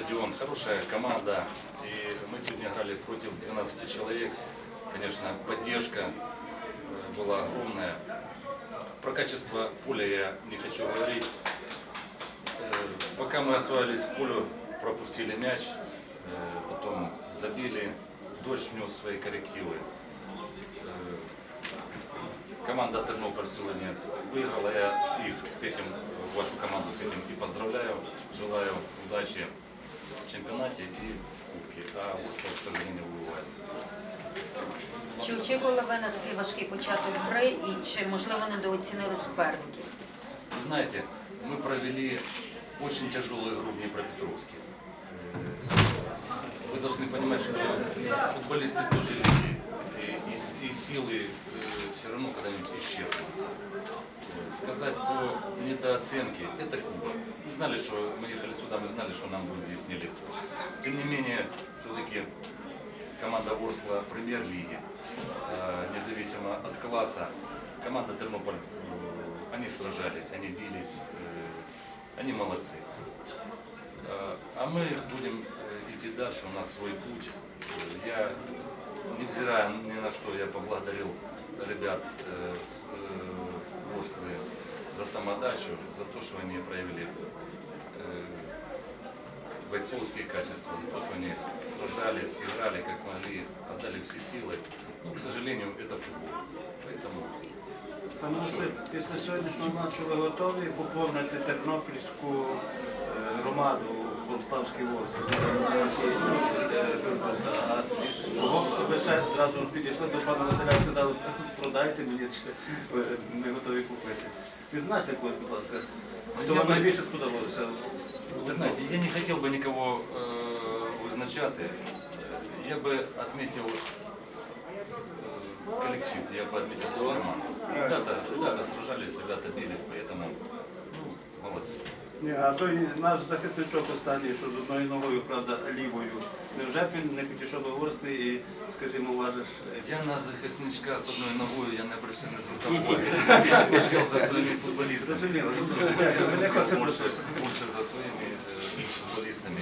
стадион, хорошая команда. И мы сегодня играли против 12 человек. Конечно, поддержка э, была огромная. Про качество поля я не хочу говорить. Э, Пока мы осваивались к полю, пропустили мяч, э, потом забили, дождь внес свои коррективы. Команда Тернополь сегодня выиграла, я их с этим, вашу команду с этим и поздравляю, желаю удачи в чемпионате и в кубке, а Ворскла, к сожалению, выбывает. Чи очікували ви на такий важкий початок гри і чи можливо недооцінили суперників? Вы знаете, мы провели очень тяжелую игру в Днепропетровске. Э, Вы должны понимать, что футболисты тоже люди, и, силы все равно когда-нибудь исчерпываются. Э, Сказать о недооценке – это Куба. Мы знали, что мы ехали сюда, мы знали, что нам будет здесь нелегко. Тем не менее, все-таки команда Ворскла премьер-лиги, э, независимо от класса, команда Тернополь, э, они сражались, они бились, э, они молодцы. Э, А мы будем э, идти дальше, у нас свой путь. Э, Я, невзирая ни на что, я поблагодарил ребят э, с, э, Ворсклы за самодачу, за то, что они проявили э, бойцовские качества, за то, что они сражались, играли как могли, отдали все силы. Но, к сожалению, это футбол. Поэтому Пане Василь, після сьогоднішнього матчу ви готові поповнити тернопільську е, громаду в Полтавській Ворсі? Кого ви ще зразу підійшли до пана Василя і сказали, продайте мені, чи ви- ми готові купити. Відзначте когось, будь ласка, хто вам найбільше сподобався? Вы знаете, я не хотел бы никого э, вызначати. Я бы отметил э, коллектив, я бы отметил всю команду. Ребята, ребята сражались, ребята бились, поэтому ну, молодцы. Ні, а той наш захисничок останній, що з одною ногою, правда, лівою. Невже б він не підійшов до Ворскли і, скажімо, важиш Я на захисничка с одной ногой, я не обращен на протоколе. Я смотрел за своими футболистами. Зрозуміло. Я Ви не смотрел хочете больше, просто. больше за своими э, футболистами.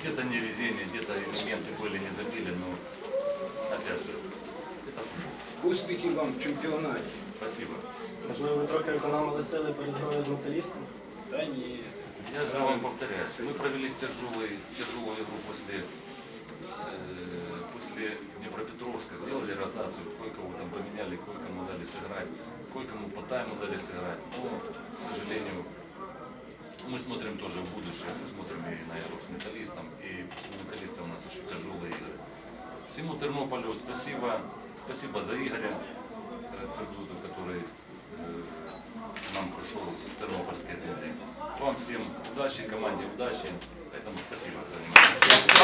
Где-то невезение, где-то моменты были, не забили, но опять же, это футбол. Успіхів вам в чемпіонаті. Спасибо. Можливо, ви трохи економили сили перед грою з металістом? Та ні. Я же вам повторяюсь, мы провели тяжелый, тяжелую игру после, э, после Днепропетровска, сделали ротацию, кое-кого там поменяли, кое-кому дали сыграть, кое-кому по тайму дали сыграть. Но, к сожалению, мы смотрим тоже в будущее, мы смотрим и на игру с металлистом, и после металлиста у нас еще тяжелые игры. Всему Тернополю спасибо, спасибо за Игоря Пердуту, который э, нам пришел с Тернопольской земли. Вам всем удачи, команде удачи. Поэтому спасибо за внимание.